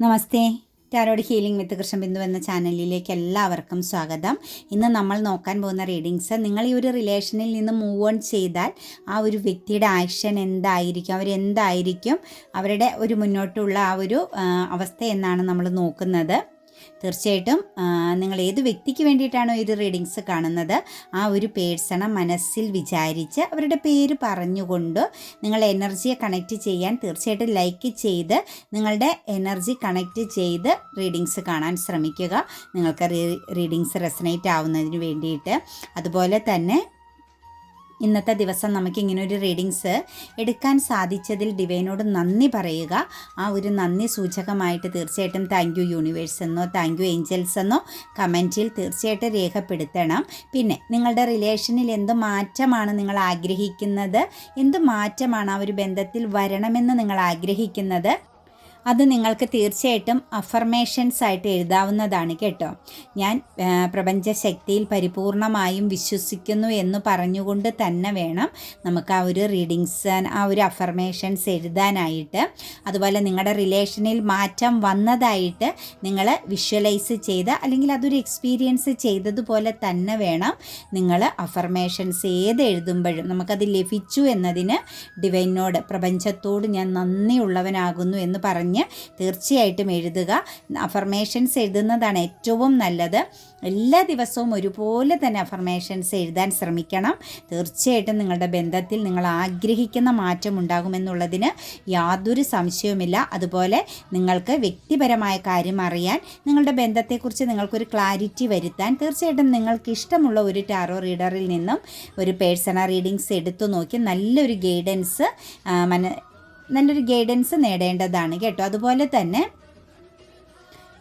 Namaste. Tarot healing with Krishnabindu എന്ന ചാനലിലേക്ക് എല്ലാവർക്കും സ്വാഗതം. ഇന്ന് നമ്മൾ നോക്കാൻ പോകുന്ന റീഡിങ്സ് നിങ്ങൾ ഈ ഒരു റിലേഷനിൽ നിന്ന് മൂവ് ഓൺ ചെയ്താൽ ആ ഒരു വ്യക്തിയുടെ ആക്ഷൻ എന്തായിരിക്കും അവരെന്തായിരിക്കും അവരുടെ ഒരു മുന്നോട്ടുള്ള ആ ഒരു അവസ്ഥ എന്നാണ് നമ്മൾ നോക്കുന്നത്. തീർച്ചയായിട്ടും നിങ്ങൾ ഏത് വ്യക്തിക്ക് വേണ്ടിയിട്ടാണോ ഇത് റീഡിങ്സ് കാണുന്നത് ആ ഒരു പേഴ്സണെ മനസ്സിൽ വിചാരിച്ച് അവരുടെ പേര് പറഞ്ഞുകൊണ്ട് നിങ്ങൾ എനർജിയെ കണക്റ്റ് ചെയ്യാൻ തീർച്ചയായിട്ടും ലൈക്ക് ചെയ്ത് നിങ്ങളുടെ എനർജി കണക്റ്റ് ചെയ്ത് റീഡിങ്സ് കാണാൻ ശ്രമിക്കുക. നിങ്ങൾക്ക് റീഡിങ്സ് റെസനേറ്റ് ആവുന്നതിന് വേണ്ടിയിട്ട്. അതുപോലെ തന്നെ ഇന്നത്തെ ദിവസം നമുക്ക് ഇങ്ങനെ ഒരു റീഡിങ്സ് എടുക്കാൻ സാധിച്ചതിൽ ഡിവൈനോട് നന്ദി പറയുക. ആ ഒരു നന്ദി സൂചകമായിട്ട് തീർച്ചയായിട്ടും താങ്ക് യു യൂണിവേഴ്സ് എന്നോ താങ്ക് യു ഏഞ്ചൽസ് എന്നോ കമന്റിൽ തീർച്ചയായിട്ടും രേഖപ്പെടുത്തണം. പിന്നെ നിങ്ങളുടെ റിലേഷനിൽ എന്ത് മാറ്റമാണ് നിങ്ങൾ ആഗ്രഹിക്കുന്നത്? എന്ത് മാറ്റമാണ് ആ ഒരു ബന്ധത്തിൽ വരണമെന്ന് നിങ്ങൾ ആഗ്രഹിക്കുന്നത്? അത് നിങ്ങൾക്ക് തീർച്ചയായിട്ടും അഫർമേഷൻസ് ആയിട്ട് എഴുതാവുന്നതാണ് കേട്ടോ. ഞാൻ പ്രപഞ്ച പ്രപഞ്ചശക്തിയിൽ പരിപൂർണമായും വിശ്വസിക്കുന്നു എന്ന് പറഞ്ഞുകൊണ്ട് തന്നെ വേണം നമുക്ക് ആ ഒരു റീഡിങ്സ് ആ ഒരു അഫർമേഷൻസ് എഴുതാനായിട്ട്. അതുപോലെ നിങ്ങളുടെ റിലേഷനിൽ മാറ്റം വന്നതായിട്ട് നിങ്ങൾ വിഷ്വലൈസ് ചെയ്ത് അല്ലെങ്കിൽ അതൊരു എക്സ്പീരിയൻസ് ചെയ്തതുപോലെ തന്നെ വേണം നിങ്ങൾ അഫർമേഷൻസ് ഏത് എഴുതുമ്പോഴും. നമുക്കത് ലഭിച്ചു എന്നതിന് ഡിവൈനോട് പ്രപഞ്ചത്തോട് ഞാൻ നന്ദിയുള്ളവനാകുന്നു എന്ന് പറഞ്ഞ് തീർച്ചയായിട്ടും എഴുതുക. അഫർമേഷൻസ് എഴുതുന്നതാണ് ഏറ്റവും നല്ലത്. എല്ലാ ദിവസവും ഒരുപോലെ തന്നെ അഫർമേഷൻസ് എഴുതാൻ ശ്രമിക്കണം. തീർച്ചയായിട്ടും നിങ്ങളുടെ ബന്ധത്തിൽ നിങ്ങൾ ആഗ്രഹിക്കുന്ന മാറ്റം ഉണ്ടാകുമെന്നുള്ളതിന് യാതൊരു സംശയവുമില്ല. അതുപോലെ നിങ്ങൾക്ക് വ്യക്തിപരമായ കാര്യം അറിയാൻ നിങ്ങളുടെ ബന്ധത്തെക്കുറിച്ച് നിങ്ങൾക്കൊരു ക്ലാരിറ്റി വരുത്താൻ തീർച്ചയായിട്ടും നിങ്ങൾക്ക് ഇഷ്ടമുള്ള ഒരു ടാറോ റീഡറിൽ നിന്നും ഒരു പേഴ്സണൽ റീഡിങ്സ് എടുത്തു നോക്കി നല്ലൊരു ഗൈഡൻസ് മന നല്ലൊരു ഗൈഡൻസ് നേടേണ്ടതാണ് കേട്ടോ. അതുപോലെ തന്നെ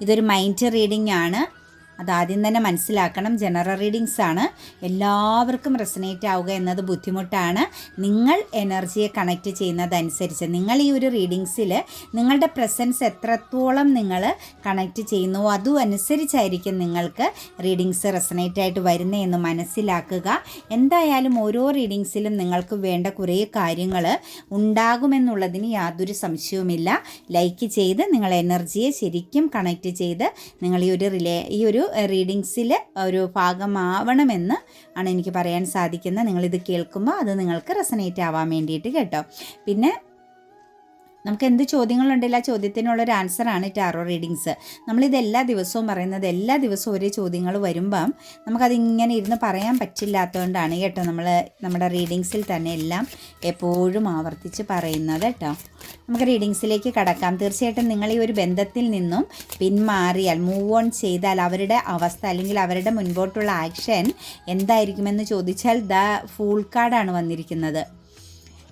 ഇതൊരു മൈൻഡ് റീഡിംഗ് ആണ്. അതാദ്യം തന്നെ മനസ്സിലാക്കണം. ജനറൽ റീഡിങ്സ് ആണ്. എല്ലാവർക്കും റെസനേറ്റ് ആവുക എന്നത് ബുദ്ധിമുട്ടാണ്. നിങ്ങൾ എനർജിയെ കണക്റ്റ് ചെയ്യുന്നതനുസരിച്ച് നിങ്ങൾ ഈ ഒരു റീഡിങ്സിൽ നിങ്ങളുടെ പ്രസൻസ് എത്രത്തോളം നിങ്ങൾ കണക്റ്റ് ചെയ്യുന്നു അതും അനുസരിച്ചായിരിക്കും നിങ്ങൾക്ക് റീഡിങ്സ് റെസനേറ്റ് ആയിട്ട് വരുന്നതെന്ന് മനസ്സിലാക്കുക. എന്തായാലും ഓരോ റീഡിങ്സിലും നിങ്ങൾക്ക് വേണ്ട കുറേ കാര്യങ്ങൾ ഉണ്ടാകുമെന്നുള്ളതിന് യാതൊരു സംശയവുമില്ല. ലൈക്ക് ചെയ്ത് നിങ്ങൾ എനർജിയെ ശരിക്കും കണക്റ്റ് ചെയ്ത് നിങ്ങൾ ഈ ഒരു റിലേ ഈ ഒരു റീഡിങ്സിൽ ഒരു ഭാഗമാവണമെന്ന് ആണ് എനിക്ക് പറയാൻ സാധിക്കുന്നത്. നിങ്ങളിത് കേൾക്കുമ്പോൾ അത് നിങ്ങൾക്ക് റെസനേറ്റ് ആവാൻ വേണ്ടിയിട്ട് കേട്ടോ. പിന്നെ നമുക്ക് എന്ത് ചോദ്യങ്ങളുണ്ടെങ്കിൽ ആ ചോദ്യത്തിനുള്ള ഒരു ആൻസറാണ് ടാറോ റീഡിങ്സ്. നമ്മളിത് എല്ലാ ദിവസവും പറയുന്നത് എല്ലാ ദിവസവും ഒരേ ചോദ്യങ്ങൾ വരുമ്പം നമുക്കതിങ്ങനെ ഇരുന്ന് പറയാൻ പറ്റില്ലാത്തതുകൊണ്ടാണ് കേട്ടോ നമ്മൾ നമ്മുടെ റീഡിങ്സിൽ തന്നെ എല്ലാം എപ്പോഴും ആവർത്തിച്ച് പറയുന്നത് കേട്ടോ. നമുക്ക് റീഡിങ്സിലേക്ക് കടക്കാം. തീർച്ചയായിട്ടും നിങ്ങൾ ഈ ഒരു ബന്ധത്തിൽ നിന്നും പിന്മാറിയാൽ മൂവ് ഓൺ ചെയ്താൽ അവരുടെ അവസ്ഥ അല്ലെങ്കിൽ അവരുടെ മുൻപോട്ടുള്ള ആക്ഷൻ എന്തായിരിക്കുമെന്ന് ചോദിച്ചാൽ ദ ഫൂൾ കാർഡാണ് വന്നിരിക്കുന്നത്.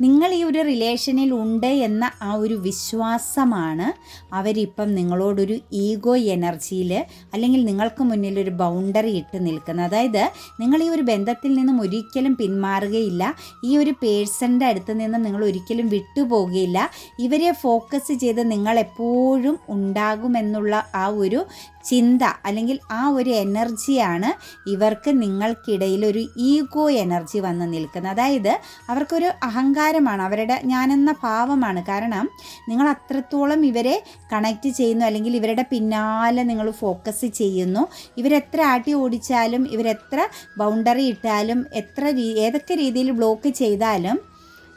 നിങ്ങൾ ഈ ഒരു റിലേഷനിൽ ഉണ്ട് എന്ന ആ ഒരു വിശ്വാസമാണ് അവരിപ്പം നിങ്ങളോടൊരു ഈഗോ എനർജിയിൽ അല്ലെങ്കിൽ നിങ്ങൾക്ക് മുന്നിൽ ഒരു ബൗണ്ടറി ഇട്ട് നിൽക്കുന്നത്. അതായത് നിങ്ങൾ ഈ ഒരു ബന്ധത്തിൽ നിന്നും ഒരിക്കലും പിന്മാറുകയില്ല. ഈ ഒരു പേഴ്സന്റെ അടുത്ത് നിന്നും നിങ്ങൾ ഒരിക്കലും വിട്ടുപോകുകയില്ല ഇവരെ ഫോക്കസ് ചെയ്ത് നിങ്ങൾ എപ്പോഴും ഉണ്ടാകുമെന്നുള്ള ആ ഒരു ചിന്ത അല്ലെങ്കിൽ ആ ഒരു എനർജിയാണ് ഇവർക്ക് നിങ്ങൾക്കിടയിൽ ഒരു ഈഗോ എനർജി വന്ന് നിൽക്കുന്നത്. അതായത് അവർക്കൊരു അഹങ്കാരമാണ് അവരുടെ ഞാനെന്ന ഭാവമാണ്. കാരണം നിങ്ങൾ അത്രത്തോളം ഇവരെ കണക്റ്റ് ചെയ്യുന്നു അല്ലെങ്കിൽ ഇവരുടെ പിന്നാലെ നിങ്ങൾ ഫോക്കസ് ചെയ്യുന്നു. ഇവരെത്ര ആട്ടി ഓടിച്ചാലും ഇവരെത്ര ബൗണ്ടറി ഇട്ടാലും എത്ര ഏതൊക്കെ രീതിയിൽ ബ്ലോക്ക് ചെയ്താലും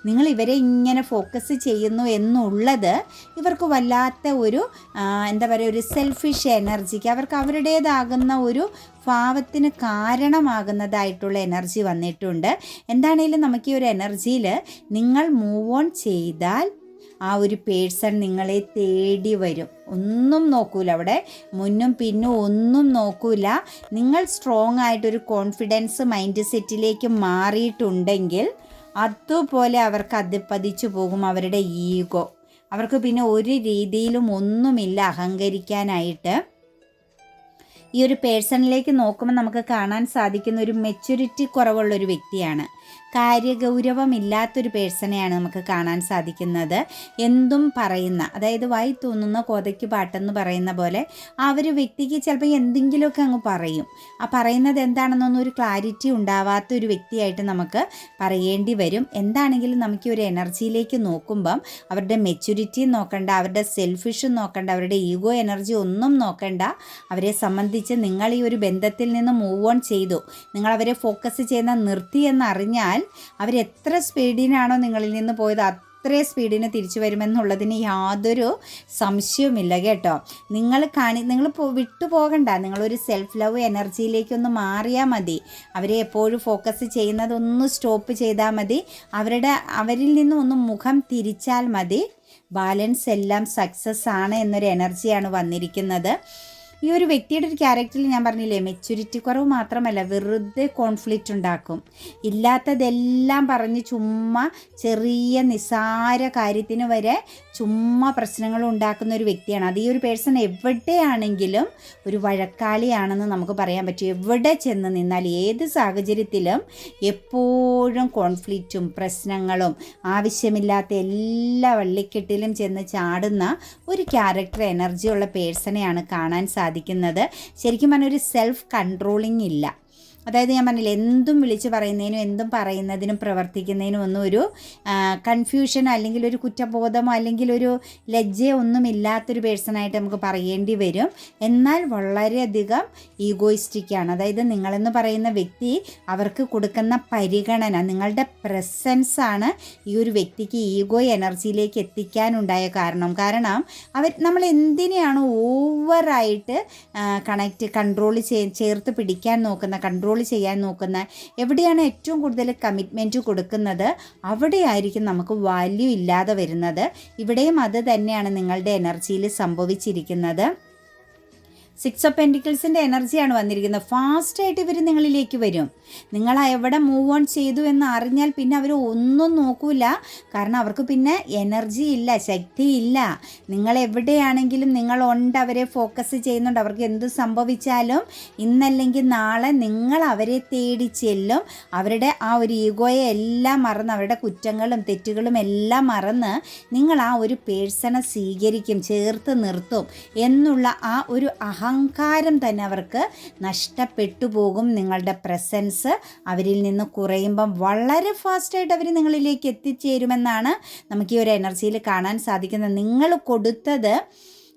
നിങ്ങൾ ഇവരെ ഇങ്ങനെ ഫോക്കസ് ചെയ്യുന്നു എന്നുള്ളത് ഇവർക്ക് വല്ലാത്ത ഒരു എന്താ പറയുക ഒരു സെൽഫിഷ് എനർജിക്ക് അവർക്ക് അവരുടേതാകുന്ന ഒരു ഭാവത്തിന് കാരണമാകുന്നതായിട്ടുള്ള എനർജി വന്നിട്ടുണ്ട്. എന്താണേലും നമുക്ക് ഈ ഒരു എനർജിയിൽ നിങ്ങൾ മൂവ് ഓൺ ചെയ്താൽ ആ ഒരു പേഴ്സൺ നിങ്ങളെ തേടി വരും. ഒന്നും നോക്കൂല അവിടെ. മുന്നും പിന്നും ഒന്നും നോക്കൂല. നിങ്ങൾ സ്ട്രോങ് ആയിട്ടൊരു കോൺഫിഡൻസ് മൈൻഡ് സെറ്റിലേക്ക് മാറിയിട്ടുണ്ടെങ്കിൽ അതുപോലെ അവർക്ക് അതിപ്പതിച്ചു പോകും അവരുടെ ഈഗോ. അവർക്ക് പിന്നെ ഒരു രീതിയിലും ഒന്നുമില്ല അഹങ്കരിക്കാനായിട്ട്. ഈ ഒരു പേഴ്സണിലേക്ക് നോക്കുമ്പോൾ നമുക്ക് കാണാൻ സാധിക്കുന്ന ഒരു മെച്യൂരിറ്റി കുറവുള്ള ഒരു വ്യക്തിയാണ്. കാര്യഗൗരവമില്ലാത്തൊരു പേഴ്സണെയാണ് നമുക്ക് കാണാൻ സാധിക്കുന്നത്. എന്തും പറയുന്ന അതായത് വായി തോന്നുന്ന കോതയ്ക്ക് പാട്ടെന്ന് പറയുന്ന പോലെ ആ ഒരു വ്യക്തിക്ക് ചിലപ്പോൾ എന്തെങ്കിലുമൊക്കെ അങ്ങ് പറയും. ആ പറയുന്നത് എന്താണെന്നൊന്നും ഒരു ക്ലാരിറ്റി ഉണ്ടാവാത്ത ഒരു വ്യക്തിയായിട്ട് നമുക്ക് പറയേണ്ടി വരും. എന്താണെങ്കിലും നമുക്ക് ഒരു എനർജിയിലേക്ക് നോക്കുമ്പം അവരുടെ മെച്യൂരിറ്റി നോക്കണ്ട അവരുടെ സെൽഫിഷും നോക്കണ്ട അവരുടെ ഈഗോ എനർജി ഒന്നും നോക്കണ്ട. അവരെ സംബന്ധിച്ച് നിങ്ങൾ ഈ ഒരു ബന്ധത്തിൽ നിന്ന് മൂവ് ഓൺ ചെയ്തു. നിങ്ങൾ അവരെ ഫോക്കസ് ചെയ്യുന്ന നിർത്തി എന്നറിഞ്ഞാൽ അവരെത്ര സ്പീഡിനാണോ നിങ്ങളിൽ നിന്ന് പോയത് അത്രയും സ്പീഡിന് തിരിച്ചു വരുമെന്നുള്ളതിന് യാതൊരു സംശയവുമില്ല കേട്ടോ. നിങ്ങൾ കാണി നിങ്ങൾ വിട്ടു പോകണ്ട. നിങ്ങളൊരു സെൽഫ് ലവ് എനർജിയിലേക്കൊന്ന് മാറിയാൽ മതി. അവരെ എപ്പോഴും ഫോക്കസ് ചെയ്യുന്നതൊന്ന് സ്റ്റോപ്പ് ചെയ്താൽ മതി. അവരുടെ അവരിൽ നിന്നും ഒന്ന് മുഖം തിരിച്ചാൽ മതി. ബാലൻസ് എല്ലാം സക്സസ് ആണ് എന്നൊരു എനർജിയാണ് വന്നിരിക്കുന്നത്. ഈ ഒരു വ്യക്തിയുടെ ഒരു ക്യാരക്ടറിൽ ഞാൻ പറഞ്ഞില്ലേ മെച്യൂരിറ്റി കുറവ് മാത്രമല്ല വെറുതെ കോൺഫ്ലിക്റ്റ് ഉണ്ടാക്കും. ഇല്ലാത്തതെല്ലാം പറഞ്ഞ് ചുമ്മാ ചെറിയ നിസാര കാര്യത്തിന് വരെ ചുമ്മാ പ്രശ്നങ്ങൾ ഉണ്ടാക്കുന്ന ഒരു വ്യക്തിയാണ്. അത് ഈ ഒരു പേഴ്സൺ എവിടെയാണെങ്കിലും ഒരു വഴക്കാളിയാണെന്ന് നമുക്ക് പറയാൻ പറ്റും. എവിടെ ചെന്ന് നിന്നാൽ ഏത് സാഹചര്യത്തിലും എപ്പോഴും കോൺഫ്ലിക്റ്റും പ്രശ്നങ്ങളും ആവശ്യമില്ലാത്ത എല്ലാ വള്ളിക്കെട്ടിലും ചെന്ന് ചാടുന്ന ഒരു ക്യാരക്ടർ എനർജിയുള്ള പേഴ്സണെയാണ് കാണാൻ സാധിക്കുന്നത്. ശരിക്കും പറഞ്ഞാൽ ഒരു സെൽഫ് കൺട്രോളിങ് ഇല്ല. അതായത് ഞാൻ പറഞ്ഞില്ല എന്തും വിളിച്ച് പറയുന്നതിനും എന്തും പറയുന്നതിനും പ്രവർത്തിക്കുന്നതിനും ഒന്നും ഒരു കൺഫ്യൂഷനോ അല്ലെങ്കിൽ ഒരു കുറ്റബോധമോ അല്ലെങ്കിൽ ഒരു ലജ്ജയോ ഒന്നും ഇല്ലാത്തൊരു പേഴ്സണായിട്ട് നമുക്ക് പറയേണ്ടി വരും. എന്നാൽ വളരെയധികം ഈഗോയിസ്റ്റിക്കാണ് അതായത് നിങ്ങളെന്ന് പറയുന്ന വ്യക്തി അവർക്ക് കൊടുക്കുന്ന പരിഗണന നിങ്ങളുടെ പ്രസൻസാണ് ഈ ഒരു വ്യക്തിക്ക് ഈഗോ എനർജിയിലേക്ക് എത്തിക്കാനുണ്ടായ കാരണം. കാരണം അവർ നമ്മൾ എന്തിനെയാണ് ഓവറായിട്ട് കണക്റ്റ് കൺട്രോൾ ചേർത്ത് പിടിക്കാൻ നോക്കുന്ന കൺട്രോൾ ചെയ്യാൻ നോക്കുന്ന എവിടെയാണ് ഏറ്റവും കൂടുതൽ കമ്മിറ്റ്മെന്റ് കൊടുക്കുന്നത്? അവിടെയായിരിക്കും നമുക്ക് വാല്യൂ ഇല്ലാതെ വരുന്നത്. ഇവിടെയും അത് തന്നെയാണ് നിങ്ങളുടെ എനർജിയിൽ സംഭവിച്ചിരിക്കുന്നത്. സിക്സ് ഓഫ് പെന്റിക്കിൾസിന്റെ എനർജിയാണ് വന്നിരിക്കുന്നത്. ഫാസ്റ്റായിട്ട് ഇവർ നിങ്ങളിലേക്ക് വരും. നിങ്ങൾ എവിടെ മൂവ് ഓൺ ചെയ്തു എന്ന് അറിഞ്ഞാൽ പിന്നെ അവർ ഒന്നും നോക്കൂല. കാരണം അവർക്ക് പിന്നെ എനർജി ഇല്ല ശക്തി ഇല്ല. നിങ്ങൾ എവിടെയാണെങ്കിലും നിങ്ങൾ ഉണ്ട് അവരെ ഫോക്കസ് ചെയ്യുന്നുണ്ട്. അവർക്ക് എന്ത് സംഭവിച്ചാലും ഇന്നല്ലെങ്കിൽ നാളെ നിങ്ങൾ അവരെ തേടി ചെല്ലും. അവരുടെ ആ ഒരു ഈഗോയെ എല്ലാം മറന്ന് അവരുടെ കുറ്റങ്ങളും തെറ്റുകളും എല്ലാം മറന്ന് നിങ്ങൾ ആ ഒരു പേഴ്സണെ സ്വീകരിക്കും ചേർത്ത് നിർത്തും എന്നുള്ള ആ ഒരു അഹ അഹങ്കാരം തന്നെ അവർക്ക് നഷ്ടപ്പെട്ടു പോകും നിങ്ങളുടെ പ്രസൻസ് അവരിൽ നിന്ന് കുറയുമ്പം വളരെ ഫാസ്റ്റായിട്ട് അവർ നിങ്ങളിലേക്ക് എത്തിച്ചേരുമെന്നാണ് നമുക്ക് ഈ ഒരു എനർജിയിൽ കാണാൻ സാധിക്കുന്നത്. നിങ്ങൾ കൊടുത്തത്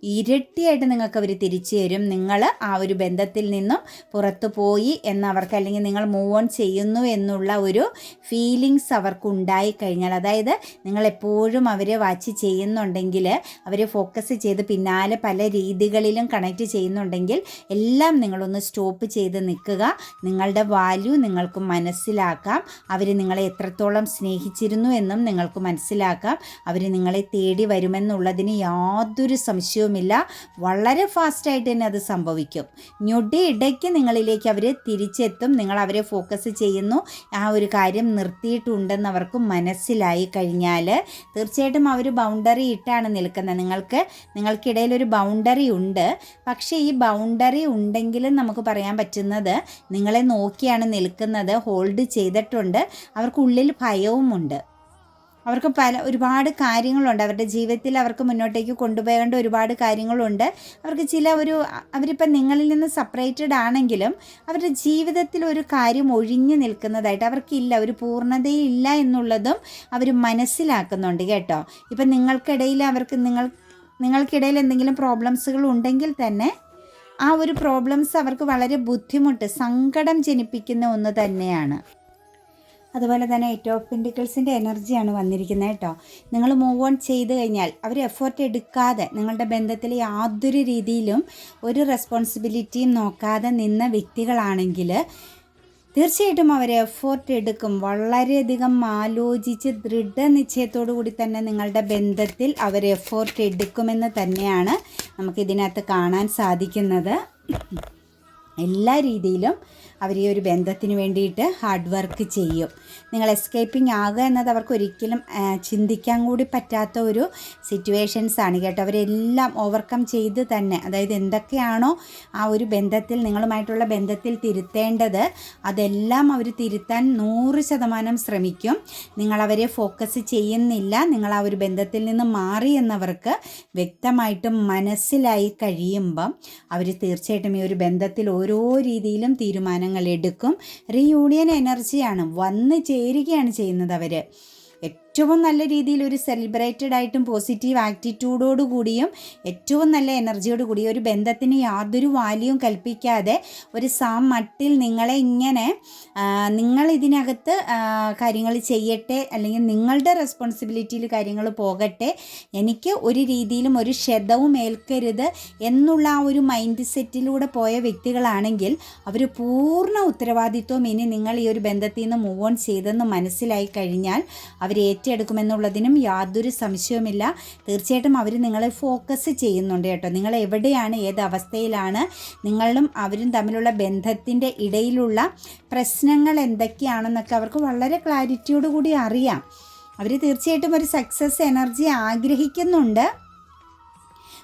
ഇരട്ടിയായിട്ട് നിങ്ങൾക്ക് അവർ തിരിച്ചു തരും. നിങ്ങൾ ആ ഒരു ബന്ധത്തിൽ നിന്നും പുറത്തു പോയി എന്നവർക്ക് അല്ലെങ്കിൽ നിങ്ങൾ മൂവ് ഓൺ ചെയ്യുന്നു എന്നുള്ള ഒരു ഫീലിങ്സ് അവർക്ക് ഉണ്ടായി കഴിഞ്ഞാൽ അതായത് നിങ്ങൾ എപ്പോഴും അവരെ വാച്ച് ചെയ്യുന്നുണ്ടെങ്കിൽ അവരെ ഫോക്കസ് ചെയ്ത് പിന്നാലെ പല രീതികളിലും കണക്റ്റ് ചെയ്യുന്നുണ്ടെങ്കിൽ എല്ലാം നിങ്ങളൊന്ന് സ്റ്റോപ്പ് ചെയ്ത് നിൽക്കുക. നിങ്ങളുടെ വാല്യൂ നിങ്ങൾക്ക് മനസ്സിലാക്കാം. അവർ നിങ്ങളെ എത്രത്തോളം സ്നേഹിച്ചിരുന്നു എന്നും നിങ്ങൾക്ക് മനസ്സിലാക്കാം. അവർ നിങ്ങളെ തേടി വരുമെന്നുള്ളതിന് യാതൊരു സംശയവും ആവശ്യമില്ല വളരെ ഫാസ്റ്റായിട്ട് തന്നെ അത് സംഭവിക്കും. ഞൊടി ഇടയ്ക്ക് നിങ്ങളിലേക്ക് അവർ തിരിച്ചെത്തും. നിങ്ങൾ അവരെ ഫോക്കസ് ചെയ്യുന്നു. ആ ഒരു കാര്യം നിർത്തിയിട്ടുണ്ടെന്ന് അവർക്ക് മനസ്സിലായി കഴിഞ്ഞാൽ തീർച്ചയായിട്ടും അവർ ബൗണ്ടറി ഇട്ടാണ് നിൽക്കുന്നത്. നിങ്ങൾക്ക് നിങ്ങൾക്കിടയിൽ ഒരു ബൗണ്ടറി ഉണ്ട്. പക്ഷേ ഈ ബൗണ്ടറി ഉണ്ടെങ്കിലും നമുക്ക് പറയാൻ പറ്റുന്നത് നിങ്ങളെ നോക്കിയാണ് നിൽക്കുന്നത് ഹോൾഡ് ചെയ്തിട്ടുണ്ട്. അവർക്കുള്ളിൽ ഭയവുമുണ്ട്. അവർക്ക് പല ഒരുപാട് കാര്യങ്ങളുണ്ട്. അവരുടെ ജീവിതത്തിൽ അവർക്ക് മുന്നോട്ടേക്ക് കൊണ്ടുപോകേണ്ട ഒരുപാട് കാര്യങ്ങളുണ്ട്. അവർക്ക് ചില ഒരു അവരിപ്പം നിങ്ങളിൽ നിന്ന് സെപ്പറേറ്റഡ് ആണെങ്കിലും അവരുടെ ജീവിതത്തിൽ ഒരു കാര്യം ഒഴിഞ്ഞു നിൽക്കുന്നതായിട്ട് അവർക്കില്ല. ഒരു പൂർണതയില്ല എന്നുള്ളതും അവർ മനസ്സിലാക്കുന്നുണ്ട് കേട്ടോ. ഇപ്പം നിങ്ങൾക്കിടയിൽ അവർക്ക് നിങ്ങൾ നിങ്ങൾക്കിടയിൽ എന്തെങ്കിലും പ്രോബ്ലംസുകൾ ഉണ്ടെങ്കിൽ തന്നെ ആ ഒരു പ്രോബ്ലംസ് അവർക്ക് വളരെ ബുദ്ധിമുട്ട് സങ്കടം ജനിപ്പിക്കുന്ന ഒന്ന് തന്നെയാണ്. അതുപോലെ തന്നെ എയ്റ്റ് ഓഫ് പെന്റിക്കിൾസിന്റെ എനർജിയാണ് വന്നിരിക്കുന്നത് കേട്ടോ. നിങ്ങൾ മൂവ് ഓൺ ചെയ്ത് കഴിഞ്ഞാൽ അവർ എഫേർട്ട് എടുക്കാതെ നിങ്ങളുടെ ബന്ധത്തിൽ യാതൊരു രീതിയിലും ഒരു റെസ്പോൺസിബിലിറ്റിയും നോക്കാതെ നിന്ന വ്യക്തികളാണെങ്കിൽ തീർച്ചയായിട്ടും അവർ എഫേർട്ട് എടുക്കും. വളരെയധികം ആലോചിച്ച് ദൃഢനിശ്ചയത്തോടു കൂടി തന്നെ നിങ്ങളുടെ ബന്ധത്തിൽ അവർ എഫേർട്ട് എടുക്കുമെന്ന് തന്നെയാണ് നമുക്കിതിനകത്ത് കാണാൻ സാധിക്കുന്നത്. എല്ലാ രീതിയിലും അവർ ഈ ഒരു ബന്ധത്തിന് വേണ്ടിയിട്ട് ഹാർഡ് വർക്ക് ചെയ്യും. നിങ്ങൾ എസ്കേപ്പിംഗ് ആകുക എന്നത് അവർക്ക് ഒരിക്കലും ചിന്തിക്കാൻ കൂടി പറ്റാത്ത ഒരു സിറ്റുവേഷൻസ് ആണ്. കേട്ടോ അവരെല്ലാം ഓവർകം ചെയ്ത് തന്നെ. അതായത് എന്തൊക്കെയാണോ ആ ഒരു ബന്ധത്തിൽ നിങ്ങളുമായിട്ടുള്ള ബന്ധത്തിൽ തിരുത്തേണ്ടത് അതെല്ലാം അവർ തിരുത്താൻ നൂറ് ശതമാനം ശ്രമിക്കും. നിങ്ങളവരെ ഫോക്കസ് ചെയ്യുന്നില്ല. നിങ്ങൾ ആ ഒരു ബന്ധത്തിൽ നിന്ന് മാറി എന്നവർക്ക് വ്യക്തമായിട്ടും മനസ്സിലായി കഴിയുമ്പം അവർ തീർച്ചയായിട്ടും ഈ ഒരു ബന്ധത്തിൽ ഓരോ രീതിയിലും തീരുമാനങ്ങൾ എടുക്കും. റീയൂണിയൻ എനർജിയാണ് വന്ന് ചേരുകയാണ് ചെയ്യുന്നത് അവർ ഏറ്റവും നല്ല രീതിയിൽ ഒരു സെലിബ്രേറ്റഡ് ആയിട്ടും പോസിറ്റീവ് ആറ്റിറ്റ്യൂഡോട് കൂടിയും ഏറ്റവും നല്ല എനർജിയോട് കൂടി ഒരു ബന്ധത്തിന് യാതൊരു വാല്യൂവും കൽപ്പിക്കാതെ ഒരു സാം മട്ടിൽ നിങ്ങളെ ഇങ്ങനെ നിങ്ങൾ ഇതിനകത്ത് കാര്യങ്ങൾ ചെയ്യട്ടെ അല്ലെങ്കിൽ നിങ്ങളുടെ റെസ്പോൺസിബിലിറ്റിയിൽ കാര്യങ്ങൾ പോകട്ടെ എനിക്ക് ഒരു രീതിയിലും ഒരു ക്ഷതവും ഏൽക്കരുത് എന്നുള്ള ആ ഒരു മൈൻഡ് സെറ്റിലൂടെ പോയ വ്യക്തികളാണെങ്കിൽ അവർ പൂർണ ഉത്തരവാദിത്വം ഇനി നിങ്ങൾ ഈ ഒരു ബന്ധത്തിൽ നിന്ന് മൂവ് ഓൺ ചെയ്തെന്ന് മനസ്സിലായി കഴിഞ്ഞാൽ അവർ ഏറ്റെടുക്കുമെന്നുള്ളതിനും യാതൊരു സംശയവുമില്ല. തീർച്ചയായിട്ടും അവർ നിങ്ങളെ ഫോക്കസ് ചെയ്യുന്നുണ്ട് കേട്ടോ. നിങ്ങൾ എവിടെയാണ് ഏത് അവസ്ഥയിലാണ് നിങ്ങളും അവരും തമ്മിലുള്ള ബന്ധത്തിന്റെ ഇടയിലുള്ള പ്രശ്നങ്ങൾ എന്തൊക്കെയാണെന്നൊക്കെ അവർക്ക് വളരെ ക്ലാരിറ്റിയോടുകൂടി അറിയാം. അവർ തീർച്ചയായിട്ടും ഒരു സക്സസ് എനർജി ആഗ്രഹിക്കുന്നുണ്ട്.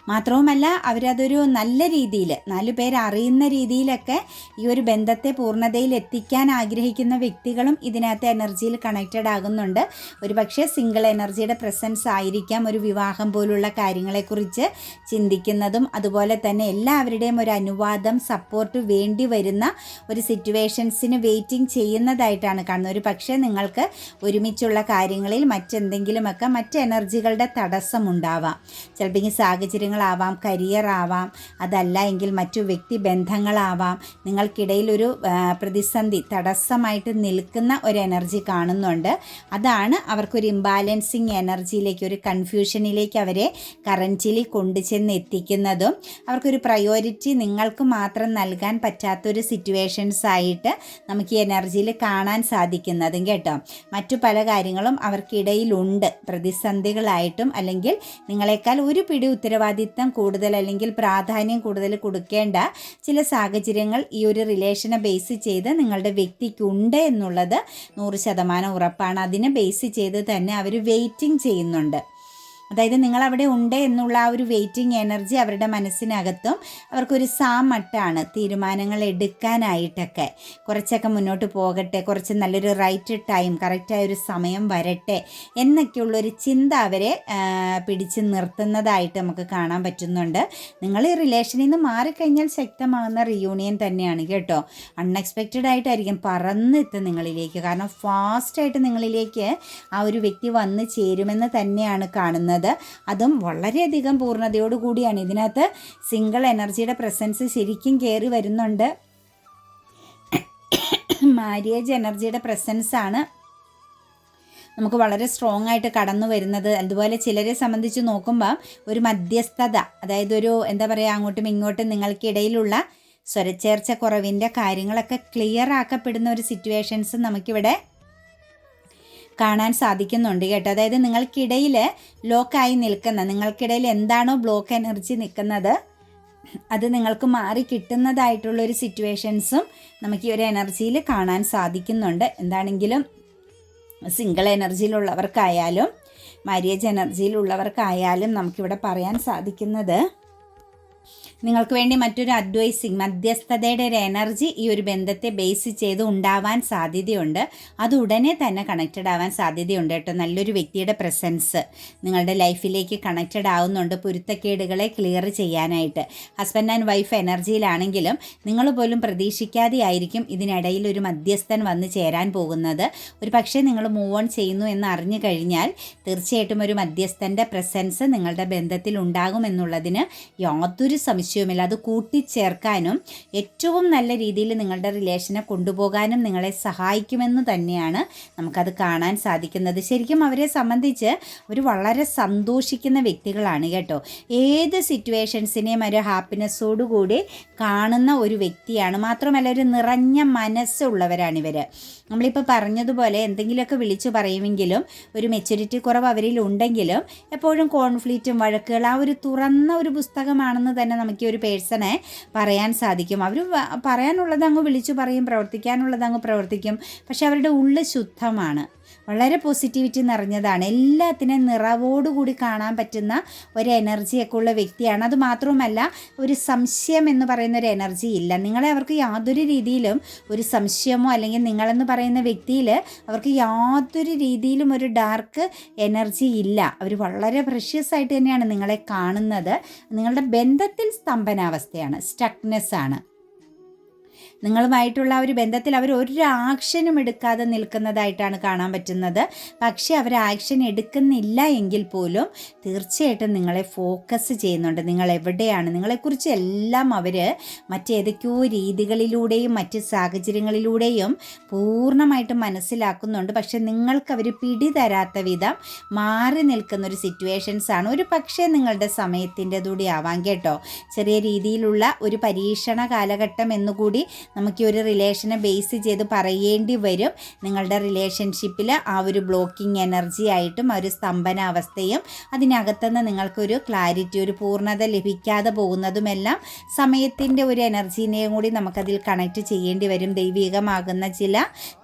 മാത്രവുമല്ല അവരതൊരു നല്ല രീതിയിൽ നാല് പേരറിയുന്ന രീതിയിലൊക്കെ ഈ ഒരു ബന്ധത്തെ പൂർണതയിൽ എത്തിക്കാൻ ആഗ്രഹിക്കുന്ന വ്യക്തികളും ഇതിനകത്ത് എനർജിയിൽ കണക്റ്റഡ് ആകുന്നുണ്ട്. ഒരു പക്ഷേ സിംഗിൾ എനർജിയുടെ പ്രസൻസ് ആയിരിക്കാം ഒരു വിവാഹം പോലുള്ള കാര്യങ്ങളെക്കുറിച്ച് ചിന്തിക്കുന്നതും അതുപോലെ തന്നെ എല്ലാവരുടെയും ഒരു അനുവാദം സപ്പോർട്ട് വേണ്ടി വരുന്ന ഒരു സിറ്റുവേഷൻസിന് വെയിറ്റിംഗ് ചെയ്യുന്നതായിട്ടാണ് കാണുന്നത്. ഒരു പക്ഷേ നിങ്ങൾക്ക് ഒരുമിച്ചുള്ള കാര്യങ്ങളിൽ മറ്റെന്തെങ്കിലുമൊക്കെ മറ്റ് എനർജികളുടെ തടസ്സമുണ്ടാവാം ചിലപ്പോൾ ഈ സാഹചര്യങ്ങളാവാം കരിയർ ആവാം അതല്ല എങ്കിൽ മറ്റു വ്യക്തി ബന്ധങ്ങളാവാം നിങ്ങൾക്കിടയിൽ ഒരു പ്രതിസന്ധി തടസ്സമായിട്ട് നിൽക്കുന്ന ഒരു എനർജി കാണുന്നുണ്ട്. അതാണ് അവർക്കൊരു ഇംബാലൻസിങ് എനർജിയിലേക്ക് ഒരു കൺഫ്യൂഷനിലേക്ക് അവരെ കറന്റിലി കൊണ്ടുചെന്ന് എത്തിക്കുന്നതും അവർക്കൊരു പ്രയോറിറ്റി നിങ്ങൾക്ക് മാത്രം നൽകാൻ പറ്റാത്തൊരു സിറ്റുവേഷൻസ് ആയിട്ട് നമുക്ക് ഈ എനർജിയിൽ കാണാൻ സാധിക്കുന്നതും കേട്ടോ. മറ്റു പല കാര്യങ്ങളും അവർക്കിടയിലുണ്ട്. പ്രതിസന്ധികളായിട്ടും അല്ലെങ്കിൽ നിങ്ങളെക്കാൾ ഒരു പിടി ഉത്തരവാദിത്തം കൂടുതൽ അല്ലെങ്കിൽ പ്രാധാന്യം കൂടുതൽ കൊടുക്കേണ്ട ചില സാഹചര്യങ്ങൾ ഈ ഒരു റിലേഷനെ ബേസ് ചെയ്ത് നിങ്ങളുടെ വ്യക്തിക്കുണ്ട് എന്നുള്ളത് നൂറ് ശതമാനം ഉറപ്പാണ്. അതിനെ ബേസ് ചെയ്ത് തന്നെ അവർ വെയിറ്റിംഗ് ചെയ്യുന്നുണ്ട്. അതായത് നിങ്ങൾ അവിടെ ഉണ്ട് എന്നുള്ള ആ ഒരു വെയിറ്റിംഗ് എനർജി അവരുടെ മനസ്സിനകത്തും അവർക്കൊരു സാമട്ടാണ് തീരുമാനങ്ങൾ എടുക്കാനായിട്ടൊക്കെ. കുറച്ചൊക്കെ മുന്നോട്ട് പോകട്ടെ കുറച്ച് നല്ലൊരു റൈറ്റ് ടൈം കറക്റ്റായ ഒരു സമയം വരട്ടെ എന്നൊക്കെയുള്ളൊരു ചിന്ത അവരെ പിടിച്ച് നിർത്തുന്നതായിട്ട് നമുക്ക് കാണാൻ പറ്റുന്നുണ്ട്. നിങ്ങൾ ഈ റിലേഷനിൽ നിന്ന് മാറിക്കഴിഞ്ഞാൽ ശക്തമാകുന്ന റിയൂണിയൻ തന്നെയാണ് കേട്ടോ. അൺഎക്സ്പെക്റ്റഡ് ആയിട്ടായിരിക്കും പറന്നെത്തും നിങ്ങളിലേക്ക് കാരണം ഫാസ്റ്റായിട്ട് നിങ്ങളിലേക്ക് ആ ഒരു വ്യക്തി വന്ന് ചേരുമെന്ന് തന്നെയാണ് കാണുന്നത്. അതും വളരെയധികം പൂർണതയോടുകൂടിയാണ് ഇതിനകത്ത് സിംഗിൾ എനർജിയുടെ പ്രസൻസ് ശരിക്കും കയറി വരുന്നുണ്ട്. മാര്യേജ് എനർജിയുടെ പ്രസൻസ് ആണ്. നമുക്ക് വളരെ സ്ട്രോങ് ആയിട്ട് കടന്നു വരുന്നത്. അതുപോലെ ചിലരെ സംബന്ധിച്ച് നോക്കുമ്പോൾ ഒരു മധ്യസ്ഥത അതായത് ഒരു എന്താ പറയുക അങ്ങോട്ടും ഇങ്ങോട്ടും നിങ്ങൾക്കിടയിലുള്ള സ്വരച്ചേർച്ച കുറവിന്റെ കാര്യങ്ങളൊക്കെ ക്ലിയർ ആക്കപ്പെടുന്ന ഒരു സിറ്റുവേഷൻസ് നമുക്കിവിടെ കാണാൻ സാധിക്കുന്നുണ്ട് കേട്ടോ. അതായത് നിങ്ങൾക്കിടയിൽ ലോക്കായി നിൽക്കുന്ന നിങ്ങൾക്കിടയിൽ എന്താണോ ബ്ലോക്ക് എനർജി നിൽക്കുന്നത് അത് നിങ്ങൾക്ക് മാറി കിട്ടുന്നതായിട്ടുള്ളൊരു സിറ്റുവേഷൻസും നമുക്ക് ഈ ഒരു എനർജിയിൽ കാണാൻ സാധിക്കുന്നുണ്ട്. എന്താണെങ്കിലും സിംഗിൾ എനർജിയിലുള്ളവർക്കായാലും മാര്യേജ് എനർജിയിലുള്ളവർക്കായാലും നമുക്കിവിടെ പറയാൻ സാധിക്കുന്നത് നിങ്ങൾക്ക് വേണ്ടി മറ്റൊരു അഡ്വൈസിങ് മധ്യസ്ഥതയുടെ ഒരു എനർജി ഈ ഒരു ബന്ധത്തെ ബേസ് ചെയ്ത് ഉണ്ടാവാൻ സാധ്യതയുണ്ട്. അത് ഉടനെ തന്നെ കണക്റ്റഡ് ആവാൻ സാധ്യതയുണ്ട് കേട്ടോ. നല്ലൊരു വ്യക്തിയുടെ പ്രസൻസ് നിങ്ങളുടെ ലൈഫിലേക്ക് കണക്റ്റഡ് ആവുന്നുണ്ട് പൊരുത്തക്കേടുകളെ ക്ലിയർ ചെയ്യാനായിട്ട്. ഹസ്ബൻഡ് ആൻഡ് വൈഫ് എനർജിയിലാണെങ്കിലും നിങ്ങൾ പോലും പ്രതീക്ഷിക്കാതെ ആയിരിക്കും ഇതിനിടയിൽ ഒരു മധ്യസ്ഥൻ വന്ന് ചേരാൻ പോകുന്നത്. ഒരു പക്ഷേ നിങ്ങൾ മൂവ് ഓൺ ചെയ്യുന്നു എന്ന് അറിഞ്ഞു കഴിഞ്ഞാൽ തീർച്ചയായിട്ടും ഒരു മധ്യസ്ഥന്റെ പ്രസൻസ് നിങ്ങളുടെ ബന്ധത്തിൽ ഉണ്ടാകുമെന്നുള്ളതിന് യാതൊരു സംശയവുമില്ല. അത് കൂട്ടിച്ചേർക്കാനും ഏറ്റവും നല്ല രീതിയിൽ നിങ്ങളുടെ റിലേഷനെ കൊണ്ടുപോകാനും നിങ്ങളെ സഹായിക്കുമെന്ന് തന്നെയാണ് നമുക്കത് കാണാൻ സാധിക്കുന്നത്. ശരിക്കും അവരെ സംബന്ധിച്ച് അവർ വളരെ സന്തോഷിക്കുന്ന വ്യക്തികളാണ് കേട്ടോ. ഏത് സിറ്റുവേഷൻസിനെയും ഒരു ഹാപ്പിനെസ്സോടുകൂടി കാണുന്ന ഒരു വ്യക്തിയാണ്. മാത്രമല്ല ഒരു നിറഞ്ഞ മനസ്സുള്ളവരാണിവർ നമ്മളിപ്പോൾ പറഞ്ഞതുപോലെ എന്തെങ്കിലുമൊക്കെ വിളിച്ചു പറയുമെങ്കിലും ഒരു മെച്യൂരിറ്റി കുറവ് അവരിൽ ഉണ്ടെങ്കിലും എപ്പോഴും കോൺഫ്ലിക്റ്റും വഴക്കുകൾ ആ ഒരു തുറന്ന ഒരു പുസ്തകമാണെന്ന് തന്നെ നമുക്ക് ഈ ഒരു പേഴ്സണെ പറയാൻ സാധിക്കും. അവർ പറയാനുള്ളത് അങ്ങ് വിളിച്ചു പറയും പ്രവർത്തിക്കാനുള്ളത് അങ്ങ് പ്രവർത്തിക്കും. പക്ഷെ അവരുടെ ഉള്ളു ശുദ്ധമാണ്. വളരെ പോസിറ്റിവിറ്റി നിറഞ്ഞതാണ്. എല്ലാത്തിനും നിറവോടുകൂടി കാണാൻ പറ്റുന്ന ഒരു എനർജിയൊക്കെ ഉള്ള വ്യക്തിയാണ്. അത് മാത്രവുമല്ല ഒരു സംശയം എന്ന് പറയുന്ന ഒരു എനർജി ഇല്ല. നിങ്ങളെ അവർക്ക് യാതൊരു രീതിയിലും ഒരു സംശയമോ അല്ലെങ്കിൽ നിങ്ങളെന്ന് പറയുന്ന വ്യക്തിയിൽ അവർക്ക് യാതൊരു രീതിയിലും ഒരു ഡാർക്ക് എനർജി ഇല്ല. അവർ വളരെ പ്രഷ്യസ് ആയിട്ട് തന്നെയാണ് നിങ്ങളെ കാണുന്നത്. നിങ്ങളുടെ ബന്ധത്തിൽ സ്തംഭനാവസ്ഥയാണ് സ്റ്റക്നെസ് ആണ്. നിങ്ങളുമായിട്ടുള്ള ഒരു ബന്ധത്തിൽ അവർ ഒരു ആക്ഷനും എടുക്കാതെ നിൽക്കുന്നതായിട്ടാണ് കാണാൻ പറ്റുന്നത്. പക്ഷേ അവർ ആക്ഷൻ എടുക്കുന്നില്ല എങ്കിൽ പോലും തീർച്ചയായിട്ടും നിങ്ങളെ ഫോക്കസ് ചെയ്യുന്നുണ്ട്. നിങ്ങൾ എവിടെയാണ്? നിങ്ങളെക്കുറിച്ച് എല്ലാം അവർ മറ്റേതൊക്കെയോ രീതികളിലൂടെയും മറ്റ് സാഹചര്യങ്ങളിലൂടെയും പൂർണമായിട്ടും മനസ്സിലാക്കുന്നുണ്ട്. പക്ഷേ നിങ്ങൾക്ക് അവർ പിടി തരാത്ത വിധം മാറി നിൽക്കുന്ന ഒരു സിറ്റുവേഷൻസ് ആണ്. ഒരു പക്ഷേ നിങ്ങളുടെ സമയത്തിന്റെ കൂടി ആവാം കേട്ടോ. ചെറിയ രീതിയിലുള്ള ഒരു പരീക്ഷണ കാലഘട്ടം എന്നുകൂടി നമുക്ക് ഈ ഒരു റിലേഷനെ ബേസ് ചെയ്ത് പറയേണ്ടി വരും. നിങ്ങളുടെ റിലേഷൻഷിപ്പിൽ ആ ഒരു ബ്ലോക്കിംഗ് എനർജി ആയിട്ടും ആ ഒരു സ്തംഭനാവസ്ഥയും അതിനകത്തുനിന്ന് നിങ്ങൾക്കൊരു ക്ലാരിറ്റി ഒരു പൂർണത ലഭിക്കാതെ പോകുന്നതുമെല്ലാം സമയത്തിന്റെ ഒരു എനർജീനെയും കൂടി നമുക്കതിൽ കണക്ട് ചെയ്യേണ്ടി വരും. ദൈവികമാകുന്ന ചില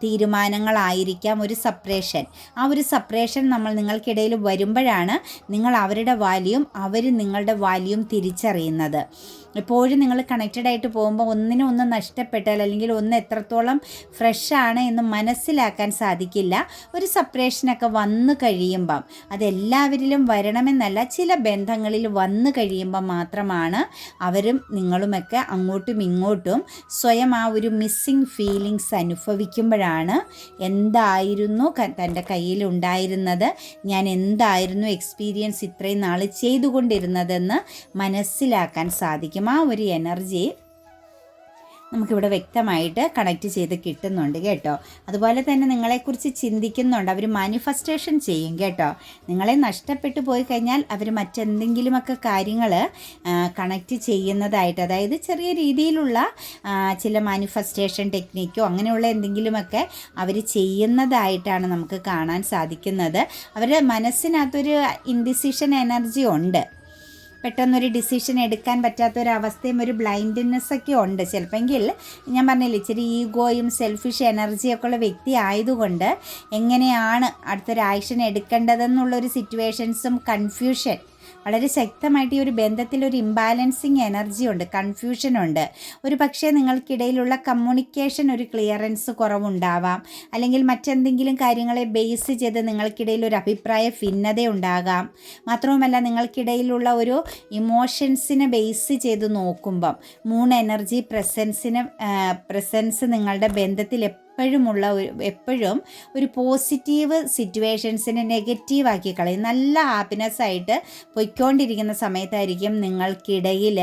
തീരുമാനങ്ങളായിരിക്കാം ഒരു സപ്രേഷൻ ആ ഒരു സപ്രേഷൻ നമ്മൾ നിങ്ങൾക്കിടയിൽ വരുമ്പോഴാണ് നിങ്ങൾ അവരുടെ വാല്യൂം അവർ നിങ്ങളുടെ വാല്യൂം തിരിച്ചറിയുന്നത്. എപ്പോഴും നിങ്ങൾ കണക്റ്റഡ് ആയിട്ട് പോകുമ്പോൾ ഒന്നിനും ഒന്ന് നഷ്ടപ്പെട്ടാൽ അല്ലെങ്കിൽ ഒന്ന് എത്രത്തോളം ഫ്രഷാണ് എന്ന് മനസ്സിലാക്കാൻ സാധിക്കില്ല. ഒരു സപ്പറേഷനൊക്കെ വന്നു കഴിയുമ്പം അതെല്ലാവരിലും വരണമെന്നല്ല ചില ബന്ധങ്ങളിൽ വന്നു കഴിയുമ്പം മാത്രമാണ് അവരും നിങ്ങളുമൊക്കെ അങ്ങോട്ടും ഇങ്ങോട്ടും സ്വയം ആ ഒരു മിസ്സിങ് ഫീലിങ്സ് അനുഭവിക്കുമ്പോഴാണ് എന്തായിരുന്നു തന്റെ കയ്യിലുണ്ടായിരുന്നത് ഞാൻ എന്തായിരുന്നു എക്സ്പീരിയൻസ് ഇത്രയും നാൾ ചെയ്തുകൊണ്ടിരുന്നതെന്ന് മനസ്സിലാക്കാൻ സാധിക്കും. ആ ഒരു എനർജി നമുക്കിവിടെ വ്യക്തമായിട്ട് കണക്റ്റ് ചെയ്ത് കിട്ടുന്നുണ്ട് കേട്ടോ. അതുപോലെ തന്നെ നിങ്ങളെക്കുറിച്ച് ചിന്തിക്കുന്നുണ്ട് അവർ മാനിഫെസ്റ്റേഷൻ ചെയ്യും കേട്ടോ. നിങ്ങളെ നഷ്ടപ്പെട്ടു പോയി കഴിഞ്ഞാൽ അവർ മറ്റെന്തെങ്കിലുമൊക്കെ കാര്യങ്ങൾ കണക്റ്റ് ചെയ്യുന്നതായിട്ട് അതായത് ചെറിയ രീതിയിലുള്ള ചില മാനിഫെസ്റ്റേഷൻ ടെക്നിക്കോ അങ്ങനെയുള്ള എന്തെങ്കിലുമൊക്കെ അവർ ചെയ്യുന്നതായിട്ടാണ് നമുക്ക് കാണാൻ സാധിക്കുന്നത്. അവരുടെ മനസ്സിനകത്തൊരു ഇൻഡിസിഷൻ എനർജി ഉണ്ട്. പെട്ടെന്നൊരു ഡിസിഷൻ എടുക്കാൻ പറ്റാത്തൊരവസ്ഥയും ഒരു ബ്ലൈൻഡ്നെസ് ഒക്കെ ഉണ്ട്. ചിലപ്പെങ്കിൽ ഞാൻ പറഞ്ഞില്ല ഇച്ചിരി ഈഗോയും സെൽഫിഷ് എനർജിയൊക്കെ ഉള്ള വ്യക്തി ആയതുകൊണ്ട് എങ്ങനെയാണ് അടുത്തൊരു ആക്ഷൻ എടുക്കേണ്ടതെന്നുള്ളൊരു സിറ്റുവേഷൻസും കൺഫ്യൂഷൻ വളരെ ശക്തമായിട്ട് ഈ ഒരു ബന്ധത്തിൽ ഒരു ഇംബാലൻസിങ് എനർജി ഉണ്ട് കൺഫ്യൂഷൻ ഉണ്ട്. ഒരു പക്ഷേ നിങ്ങൾക്കിടയിലുള്ള കമ്മ്യൂണിക്കേഷൻ ഒരു ക്ലിയറൻസ് കുറവുണ്ടാവാം. അല്ലെങ്കിൽ മറ്റെന്തെങ്കിലും കാര്യങ്ങളെ ബേസ് ചെയ്ത് നിങ്ങൾക്കിടയിൽ ഒരു അഭിപ്രായ ഭിന്നത ഉണ്ടാകാം. മാത്രവുമല്ല നിങ്ങൾക്കിടയിലുള്ള ഒരു ഇമോഷൻസിനെ ബേസ് ചെയ്ത് നോക്കുമ്പം മൂൺ എനർജി പ്രസൻസിന് പ്രസൻസ് നിങ്ങളുടെ ബന്ധത്തിൽ എപ്പോഴുമുള്ള ഒരു എപ്പോഴും ഒരു പോസിറ്റീവ് സിറ്റുവേഷൻസിനെ നെഗറ്റീവാക്കി കളയും. നല്ല ഹാപ്പിനെസ് ആയിട്ട് പൊയ്ക്കൊണ്ടിരിക്കുന്ന സമയത്തായിരിക്കും നിങ്ങൾക്കിടയിൽ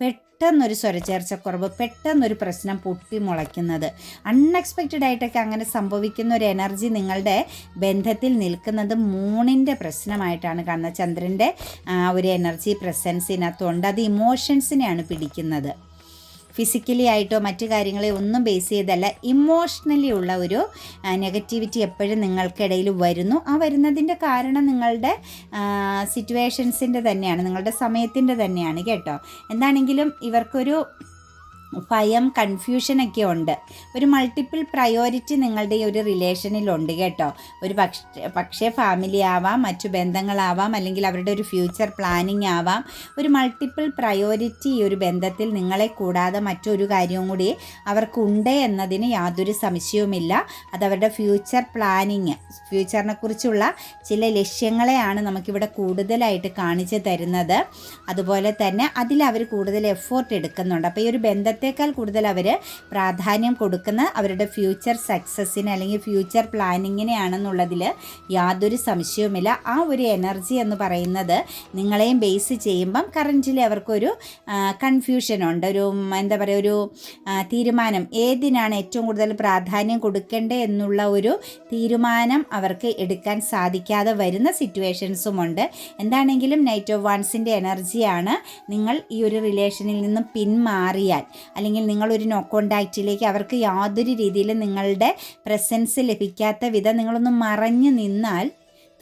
പെട്ടെന്നൊരു സ്വരച്ചേർച്ചക്കുറവ് പെട്ടെന്നൊരു പ്രശ്നം പൊട്ടി മുളയ്ക്കുന്നത് അൺഎക്സ്പെക്റ്റഡ് ആയിട്ടൊക്കെ അങ്ങനെ സംഭവിക്കുന്ന ഒരു എനർജി നിങ്ങളുടെ ബന്ധത്തിൽ നിൽക്കുന്നത് മൂണിന്റെ പ്രശ്നമായിട്ടാണ് കാണുന്നത് ചന്ദ്രന്റെ ഒരു എനർജി പ്രസൻസിനകത്തുണ്ട് അത് ഇമോഷൻസിനെയാണ് പിടിക്കുന്നത്. ഫിസിക്കലി ആയിട്ടോ മറ്റു കാര്യങ്ങളെ ഒന്നും ബേസ് ചെയ്തല്ല ഇമോഷണലി ഉള്ള ഒരു നെഗറ്റിവിറ്റി എപ്പോഴും നിങ്ങൾക്കിടയിൽ വരുന്നു. ആ വരുന്നതിന്റെ കാരണം നിങ്ങളുടെ സിറ്റുവേഷൻസിന്റെ തന്നെയാണ് നിങ്ങളുടെ സമയത്തിന്റെ തന്നെയാണ് കേട്ടോ. എന്താണെങ്കിലും ഇവർക്കൊരു ഭയം കൺഫ്യൂഷനൊക്കെ ഉണ്ട്. ഒരു മൾട്ടിപ്പിൾ പ്രയോറിറ്റി നിങ്ങളുടെ ഒരു റിലേഷനിലുണ്ട് കേട്ടോ. ഒരു പക്ഷേ പക്ഷേ ഫാമിലി ആവാം മറ്റു ബന്ധങ്ങളാവാം അല്ലെങ്കിൽ അവരുടെ ഒരു ഫ്യൂച്ചർ പ്ലാനിങ് ആവാം. ഒരു മൾട്ടിപ്പിൾ പ്രയോറിറ്റി ഈ ഒരു ബന്ധത്തിൽ നിങ്ങളെ കൂടാതെ മറ്റൊരു കാര്യവും കൂടി അവർക്കുണ്ട് എന്നതിന് യാതൊരു സംശയവുമില്ല. അതവരുടെ ഫ്യൂച്ചർ പ്ലാനിങ് ഫ്യൂച്ചറിനെ കുറിച്ചുള്ള ചില ലക്ഷ്യങ്ങളെയാണ് നമുക്കിവിടെ കൂടുതലായിട്ട് കാണിച്ചു തരുന്നത്. അതുപോലെ തന്നെ അതിൽ അവർ കൂടുതൽ എഫോർട്ട് എടുക്കുന്നുണ്ട്. അപ്പോൾ ഈ ഒരു ബന്ധത്തെ പണത്തേക്കാൾ കൂടുതൽ അവർ പ്രാധാന്യം കൊടുക്കുന്ന അവരുടെ ഫ്യൂച്ചർ സക്സസ്സിന് അല്ലെങ്കിൽ ഫ്യൂച്ചർ പ്ലാനിങ്ങിനെയാണെന്നുള്ളതിൽ യാതൊരു സംശയവുമില്ല. ആ ഒരു എനർജി എന്ന് പറയുന്നത് നിങ്ങളെയും ബേസ് ചെയ്യുമ്പം കറന്റിൽ അവർക്കൊരു കൺഫ്യൂഷൻ ഉണ്ട്. ഒരു എന്താ പറയുക ഒരു തീരുമാനം ഏതിനാണ് ഏറ്റവും കൂടുതൽ പ്രാധാന്യം കൊടുക്കേണ്ടത് എന്നുള്ള ഒരു തീരുമാനം അവർക്ക് എടുക്കാൻ സാധിക്കാതെ വരുന്ന സിറ്റുവേഷൻസും ഉണ്ട്. എന്താണെങ്കിലും നൈറ്റ് ഓഫ് വൺസിന്റെ എനർജിയാണ് നിങ്ങൾ ഈ ഒരു റിലേഷനിൽ നിന്നും പിന്മാറിയാൽ. അല്ലെങ്കിൽ നിങ്ങളൊരു നോ കോണ്ടാക്റ്റിലേക്ക് അവർക്ക് യാതൊരു രീതിയിലും നിങ്ങളുടെ പ്രസൻസ് ലഭിക്കാത്ത വിധം നിങ്ങളൊന്ന് മറഞ്ഞു നിന്നാൽ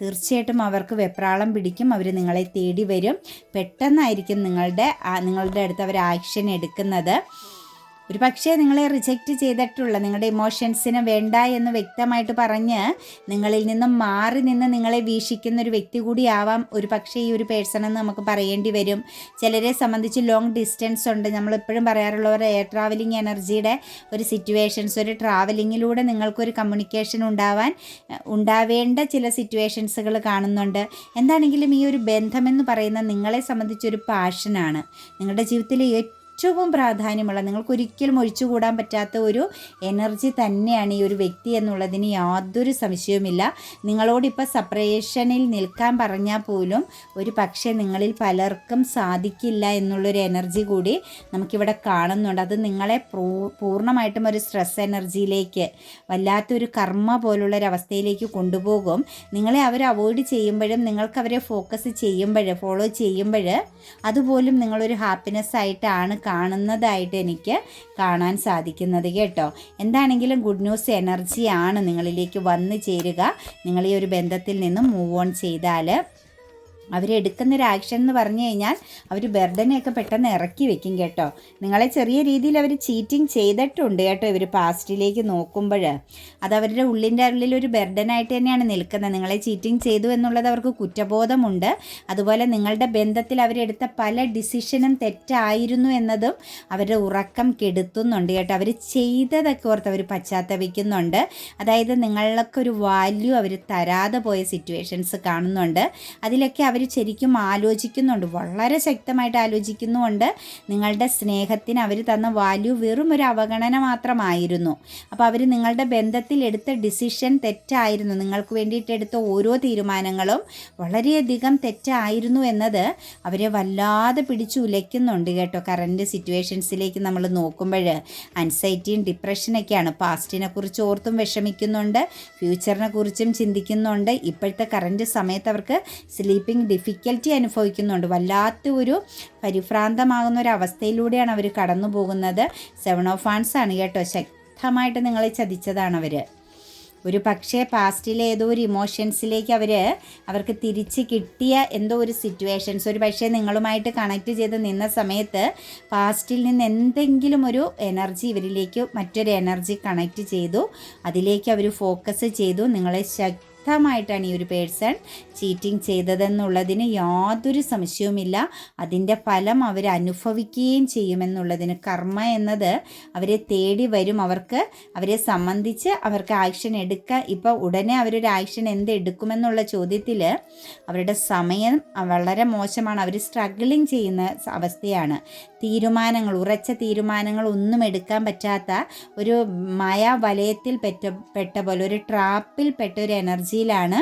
തീർച്ചയായിട്ടും അവർക്ക് വെപ്രാളം പിടിക്കും. അവർ നിങ്ങളെ തേടി വരും. പെട്ടെന്നായിരിക്കും നിങ്ങളുടെ നിങ്ങളുടെ അടുത്ത് അവർ ആക്ഷൻ എടുക്കുന്നത്. ഒരു പക്ഷേ നിങ്ങളെ റിജക്റ്റ് ചെയ്തിട്ടുള്ള നിങ്ങളുടെ ഇമോഷൻസിന് വേണ്ട എന്ന് വ്യക്തമായിട്ട് പറഞ്ഞ് നിങ്ങളിൽ നിന്നും മാറി നിന്ന് നിങ്ങളെ വീക്ഷിക്കുന്ന ഒരു വ്യക്തി കൂടിയാവാം ഒരു പക്ഷേ ഈ ഒരു പേഴ്സൺ എന്ന് നമുക്ക് പറയേണ്ടി വരും. ചിലരെ സംബന്ധിച്ച് ലോങ് ഡിസ്റ്റൻസ് ഉണ്ട്. നമ്മളെപ്പോഴും പറയാറുള്ള ഒരു എയർ ട്രാവലിംഗ് എനർജിയുടെ ഒരു സിറ്റുവേഷൻസ് ഒരു ട്രാവലിങ്ങിലൂടെ നിങ്ങൾക്കൊരു കമ്മ്യൂണിക്കേഷൻ ഉണ്ടാവാൻ ഉണ്ടാവേണ്ട ചില സിറ്റുവേഷൻസുകൾ കാണുന്നുണ്ട്. എന്താണെങ്കിലും ഈ ഒരു ബന്ധമെന്ന് പറയുന്ന നിങ്ങളെ സംബന്ധിച്ചൊരു പാഷനാണ് നിങ്ങളുടെ ജീവിതത്തിലെ ഏറ്റവും പ്രാധാന്യമുള്ള നിങ്ങൾക്ക് ഒരിക്കലും ഒഴിച്ചുകൂടാൻ പറ്റാത്ത ഒരു എനർജി തന്നെയാണ് ഈ ഒരു വ്യക്തി എന്നുള്ളതിന് യാതൊരു സംശയവുമില്ല. നിങ്ങളോടിപ്പോൾ സെപ്പറേഷനിൽ നിൽക്കാൻ പറഞ്ഞാൽ പോലും ഒരു പക്ഷേ നിങ്ങളിൽ പലർക്കും സാധിക്കില്ല എന്നുള്ളൊരു എനർജി കൂടി നമുക്കിവിടെ കാണുന്നുണ്ട്. അത് നിങ്ങളെ പൂർണമായിട്ടും ഒരു സ്ട്രെസ് എനർജിയിലേക്ക് വല്ലാത്തൊരു കർമ്മ പോലുള്ളൊരവസ്ഥയിലേക്ക് കൊണ്ടുപോകും. നിങ്ങളെ അവർ അവോയ്ഡ് ചെയ്യുമ്പോഴും നിങ്ങൾക്ക് അവരെ ഫോക്കസ് ചെയ്യുമ്പോൾ ഫോളോ ചെയ്യുമ്പോൾ അതുപോലും നിങ്ങളൊരു ഹാപ്പിനെസ് ആയിട്ടാണ് കാണുന്നതായിട്ട് എനിക്ക് കാണാൻ സാധിക്കുന്നത് കേട്ടോ. എന്താണെങ്കിലും ഗുഡ് ന്യൂസ് എനർജിയാണ് നിങ്ങളിലേക്ക് വന്നു ചേരുക. നിങ്ങൾ ഈ ഒരു ബന്ധത്തിൽ നിന്നും മൂവ് ഓൺ ചെയ്താൽ അവരെടുക്കുന്ന ഒരു ആക്ഷൻ എന്ന് പറഞ്ഞു കഴിഞ്ഞാൽ അവർ ബർഡനെയൊക്കെ പെട്ടെന്ന് ഇറക്കി വെക്കും കേട്ടോ. നിങ്ങളെ ചെറിയ രീതിയിൽ അവർ ചീറ്റിംഗ് ചെയ്തിട്ടുണ്ട് കേട്ടോ ഇവർ പാസ്റ്റിലേക്ക് നോക്കുമ്പോൾ അത് അവരുടെ ഉള്ളിന്റെ ഉള്ളിൽ ഒരു ബർഡനായിട്ട് തന്നെയാണ് നിൽക്കുന്നത്. നിങ്ങളെ ചീറ്റിംഗ് ചെയ്തു എന്നുള്ളത് അവർക്ക് കുറ്റബോധമുണ്ട്. അതുപോലെ നിങ്ങളുടെ ബന്ധത്തിൽ അവരെടുത്ത പല ഡിസിഷനും തെറ്റായിരുന്നു എന്നതും അവരുടെ ഉറക്കം കെടുത്തുന്നുണ്ട് കേട്ടോ. അവർ ചെയ്തതൊക്കെ ഓർത്ത് അവർ പശ്ചാത്തപിക്കുന്നുണ്ട്. അതായത് നിങ്ങൾക്കൊരു വാല്യൂ അവർ തരാതെ പോയ സിറ്റുവേഷൻസ് കാണുന്നുണ്ട്. അതിലൊക്കെ അവർ ശരിക്കും ആലോചിക്കുന്നുണ്ട്. വളരെ ശക്തമായിട്ട് ആലോചിക്കുന്നുമുണ്ട്. നിങ്ങളുടെ സ്നേഹത്തിന് അവർ തന്ന വാല്യൂ വെറും ഒരു അവഗണന മാത്രമായിരുന്നു. അപ്പോൾ അവർ നിങ്ങളുടെ ബന്ധത്തിൽ എടുത്ത ഡിസിഷൻ തെറ്റായിരുന്നു. നിങ്ങൾക്ക് വേണ്ടിയിട്ട് എടുത്ത ഓരോ തീരുമാനങ്ങളും വളരെയധികം തെറ്റായിരുന്നു എന്നത് അവരെ വല്ലാതെ പിടിച്ചു ഉലയ്ക്കുന്നുണ്ട് കേട്ടോ. കറന്റ് സിറ്റുവേഷൻസിലേക്ക് നമ്മൾ നോക്കുമ്പോൾ അൻസൈറ്റിയും ഡിപ്രഷനൊക്കെയാണ് പാസ്റ്റിനെ കുറിച്ച് ഓർത്തും വിഷമിക്കുന്നുണ്ട്. ഫ്യൂച്ചറിനെ കുറിച്ചും ചിന്തിക്കുന്നുണ്ട്. ഇപ്പോഴത്തെ കറന്റ് സമയത്ത് അവർക്ക് സ്ലീപ്പിംഗ് ഡിഫിക്കൽറ്റി അനുഭവിക്കുന്നുണ്ട്. വല്ലാത്ത ഒരു പരിഭ്രാന്തമാകുന്ന ഒരു അവസ്ഥയിലൂടെയാണ് അവർ കടന്നു പോകുന്നത്. സെവൻ ഓഫ് ഫാൻസ് ആണ് കേട്ടോ. ശക്തമായിട്ട് നിങ്ങളെ ചതിച്ചതാണ് അവർ ഒരു പക്ഷേ പാസ്റ്റിലെ ഏതോ ഒരു ഇമോഷൻസിലേക്ക് അവർ അവർക്ക് തിരിച്ച് കിട്ടിയ എന്തോ ഒരു സിറ്റുവേഷൻസ് ഒരു പക്ഷേ നിങ്ങളുമായിട്ട് കണക്ട് ചെയ്ത് നിന്ന സമയത്ത് പാസ്റ്റിൽ നിന്ന് എന്തെങ്കിലും ഒരു എനർജി ഇവരിലേക്ക് മറ്റൊരു എനർജി കണക്ട് ചെയ്തു. അതിലേക്ക് അവർ ഫോക്കസ് ചെയ്തു. നിങ്ങളെ ശക്തമായിട്ടാണ് ഈ ഒരു പേഴ്സൺ ചീറ്റിംഗ് ചെയ്തതെന്നുള്ളതിന് യാതൊരു സംശയവുമില്ല. അതിന്റെ ഫലം അവർ അനുഭവിക്കുകയും ചെയ്യുമെന്നുള്ളതിന് കർമ്മ എന്നത് അവരെ തേടി വരും. അവർക്ക് അവരെ സംബന്ധിച്ച് അവർക്ക് ആക്ഷൻ എടുക്കാൻ ഇപ്പോൾ ഉടനെ അവരൊരു ആക്ഷൻ എന്ത് എടുക്കുമെന്നുള്ള ചോദ്യത്തിൽ അവരുടെ സമയം വളരെ മോശമാണ്. അവർ സ്ട്രഗിളിങ് ചെയ്യുന്ന അവസ്ഥയാണ്. തീരുമാനങ്ങൾ ഉറച്ച തീരുമാനങ്ങൾ ഒന്നും എടുക്കാൻ പറ്റാത്ത ഒരു മായ വലയത്തിൽ പെറ്റ പെട്ട പോലെ ഒരു ട്രാപ്പിൽ പെട്ട ഒരു എനർജിയിലാണ്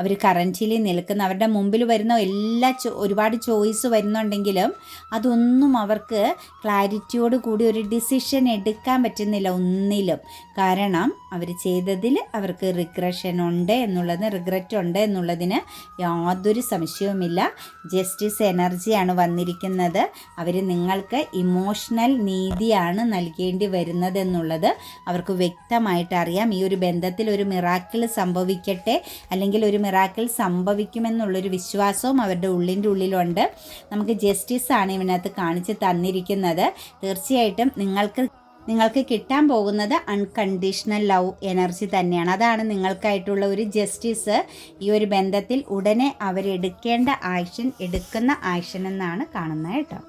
അവർ കറന്റിലി നിൽക്കുന്ന അവരുടെ മുമ്പിൽ വരുന്ന എല്ലാ ഒരുപാട് ചോയ്സ് വരുന്നുണ്ടെങ്കിലും അതൊന്നും അവർക്ക് ക്ലാരിറ്റിയോട് കൂടി ഒരു ഡിസിഷൻ എടുക്കാൻ പറ്റുന്നില്ല ഒന്നിലും. കാരണം അവർ ചെയ്തതിൽ അവർക്ക് റിഗ്രഷൻ ഉണ്ട് എന്നുള്ളത് റിഗ്രറ്റ് ഉണ്ട് എന്നുള്ളതിന് യാതൊരു സംശയവുമില്ല. ജസ്റ്റിസ് എനർജിയാണ് വന്നിരിക്കുന്നത്. അവർ നിങ്ങൾക്ക് ഇമോഷണൽ നീതിയാണ് നൽകേണ്ടി വരുന്നത് എന്നുള്ളത് അവർക്ക് വ്യക്തമായിട്ട് അറിയാം. ഈ ഒരു ബന്ധത്തിൽ ഒരു മിറാക്കിൾ സംഭവിക്കട്ടെ അല്ലെങ്കിൽ ഒരു മിറാക്കിൾ സംഭവിക്കുമെന്നുള്ളൊരു വിശ്വാസവും അവരുടെ ഉള്ളിന്റെ ഉള്ളിലുണ്ട്. നമുക്ക് ജസ്റ്റിസ് ആണ് ഇതിനകത്ത് കാണിച്ച് തന്നിരിക്കുന്നത്. തീർച്ചയായിട്ടും നിങ്ങൾക്ക് നിങ്ങൾക്ക് കിട്ടാൻ പോകുന്നത് അൺകണ്ടീഷണൽ ലവ് എനർജി തന്നെയാണ്. അതാണ് നിങ്ങൾക്കായിട്ടുള്ള ഒരു ജസ്റ്റിസ് ഈ ഒരു ബന്ധത്തിൽ ഉടനെ അവരെടുക്കേണ്ട ആക്ഷൻ എടുക്കുന്ന ആക്ഷൻ എന്നാണ് കാണുന്നത് കേട്ടോ.